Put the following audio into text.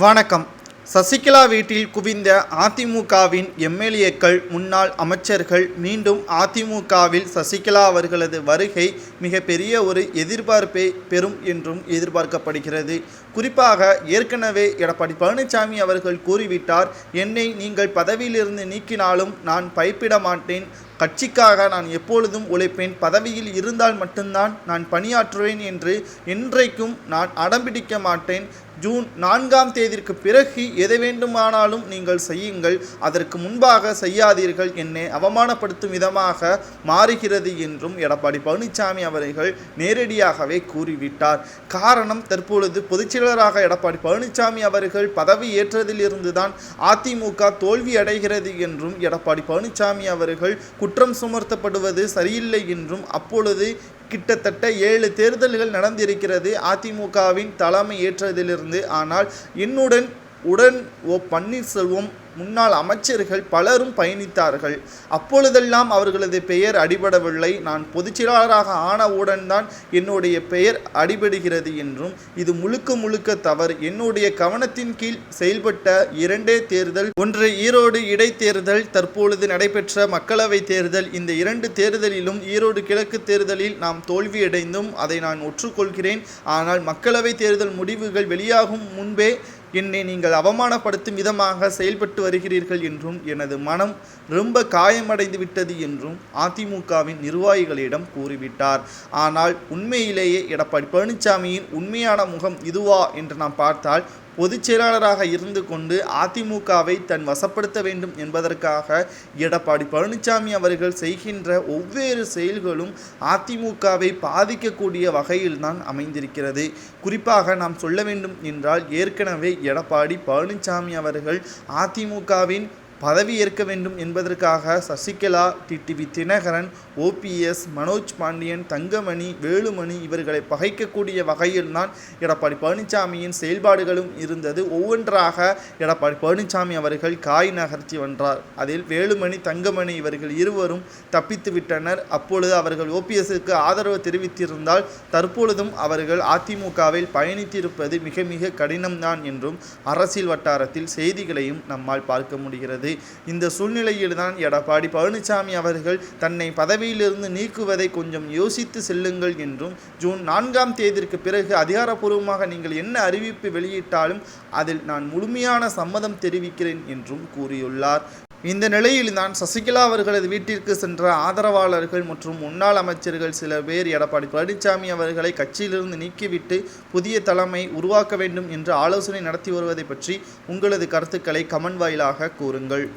வணக்கம். சசிகலா வீட்டில் குவிந்த அதிமுகவின் எம்எல்ஏக்கள் முன்னாள் அமைச்சர்கள் மீண்டும் அதிமுகவில் சசிகலா அவர்களது வருகை மிகப்பெரிய ஒரு எதிர்பார்ப்பை பெறும் என்றும் எதிர்பார்க்கப்படுகிறது. குறிப்பாக ஏற்கனவே எடப்பாடி பழனிசாமி அவர்கள் கூறிவிட்டார் என்னை நீங்கள் பதவியிலிருந்து நீக்கினாலும் நான் பைப்பிட மாட்டேன். கட்சிக்காக நான் எப்பொழுதும் உழைப்பேன். பதவியில் இருந்தால் மட்டும்தான் நான் பணியாற்றுவேன் என்று என்றைக்கும் நான் அடம்பிடிக்க மாட்டேன். ஜூன் நான்காம் தேதிக்கு பிறகு எதை வேண்டுமானாலும் நீங்கள் செய்யுங்கள். அதற்கு முன்பாக செய்யாதீர்கள். என்னை அவமானப்படுத்தும் விதமாக மாறுகிறது என்றும் எடப்பாடி பழனிசாமி அவர்கள் நேரடியாகவே கூறிவிட்டார். காரணம் தற்பொழுது பொதுச்செயலராக எடப்பாடி பழனிசாமி அவர்கள் பதவி ஏற்றதிலிருந்து தான் அதிமுக தோல்வி அடைகிறது என்றும் எடப்பாடி பழனிசாமி அவர்கள் குற்றம் சுமர்த்தப்படுவது சரியில்லை என்றும் அப்பொழுது கிட்டத்தட்ட ஏழு தேர்தல்கள் நடந்திருக்கிறது. அதிமுகவின் தலைமை ஏற்றதிலிருந்து ஆனால் என்னுடன் உடன் ஓ பன்னீர்செல்வம் முன்னாள் அமைச்சர்கள் பலரும் பயணித்தார்கள். அப்பொழுதெல்லாம் அவர்களது பெயர் அடிபடவில்லை. நான் பொதுச்செயலாளராக ஆனவுடன் தான் என்னுடைய பெயர் அடிபடுகிறது என்றும் இது முழுக்க முழுக்க தவறு. என்னுடைய கவனத்தின் கீழ் செயல்பட்ட இரண்டே தேர்தல் ஒன்று ஈரோடு இடைத்தேர்தல் தற்பொழுது நடைபெற்ற மக்களவை தேர்தல். இந்த இரண்டு தேர்தலிலும் ஈரோடு கிழக்கு தேர்தலில் நாம் தோல்வியடைந்தும் அதை நான் ஒற்றுக்கொள்கிறேன். ஆனால் மக்களவை தேர்தல் முடிவுகள் வெளியாகும் முன்பே என்னை நீங்கள் அவமானப்படுத்தும் விதமாக செயல்பட்டு வருகிறீர்கள் என்றும் எனது மனம் ரொம்ப காயமடைந்து விட்டது என்றும் அதிமுகவின் நிர்வாகிகளிடம் கூறிவிட்டார். ஆனால் உண்மையிலேயே எடப்பாடி பழனிசாமியின் உண்மையான முகம் இதுவா என்று நாம் பார்த்தால் பொதுச் செயலாளராக இருந்து கொண்டு அதிமுகவை தன் வசப்படுத்த வேண்டும் என்பதற்காக எடப்பாடி பழனிசாமி அவர்கள் செய்கின்ற ஒவ்வொரு செயல்களும் அதிமுகவை பாதிக்கக்கூடிய வகையில்தான் அமைந்திருக்கிறது. குறிப்பாக நாம் சொல்ல வேண்டும் என்றால் ஏற்கனவே எடப்பாடி பழனிசாமி அவர்கள் அதிமுகவின் பதவி ஏற்க வேண்டும் என்பதற்காக சசிகலா டிடிவி தினகரன் ஓபிஎஸ் மனோஜ் பாண்டியன் தங்கமணி வேலுமணி இவர்களை பகைக்கக்கூடிய வகையில்தான் எடப்பாடி பழனிசாமியின் செயல்பாடுகளும் இருந்தது. ஒவ்வொன்றாக எடப்பாடி பழனிசாமி அவர்கள் காய் நகர்த்தி வென்றார். அதில் வேலுமணி தங்கமணி இவர்கள் இருவரும் தப்பித்து விட்டனர். அப்பொழுது அவர்கள் ஓபிஎஸ்க்கு ஆதரவு தெரிவித்திருந்தால் தற்பொழுதும் அவர்கள் அதிமுகவில் பயணித்திருப்பது மிக மிக கடினம்தான் என்றும் அரசியல் வட்டாரத்தில் செய்திகளையும் நம்மால் பார்க்க முடிகிறது. இந்த சூழ்நிலையில்தான் எடப்பாடி பழனிசாமி அவர்கள் தன்னை பதவியிலிருந்து நீக்குவதை கொஞ்சம் யோசித்து செல்லுங்கள் என்றும் ஜூன் நான்காம் தேதிக்கு பிறகு அதிகாரப்பூர்வமாக நீங்கள் என்ன அறிவிப்பு வெளியிட்டாலும் அதில் நான் முழுமையான சம்மதம் தெரிவிக்கிறேன் என்றும் கூறியுள்ளார். இந்த நிலையில் தான் சசிகலா அவர்களது வீட்டிற்கு சென்ற ஆதரவாளர்கள் மற்றும் முன்னாள் அமைச்சர்கள் சில பேர் எடப்பாடி பழனிசாமி அவர்களை கட்சியிலிருந்து நீக்கிவிட்டு புதிய தலைமை உருவாக்க வேண்டும் என்று ஆலோசனை நடத்தி வருவதை பற்றி உங்களது கருத்துக்களை கமெண்ட் வாயிலாக கூறுங்கள்.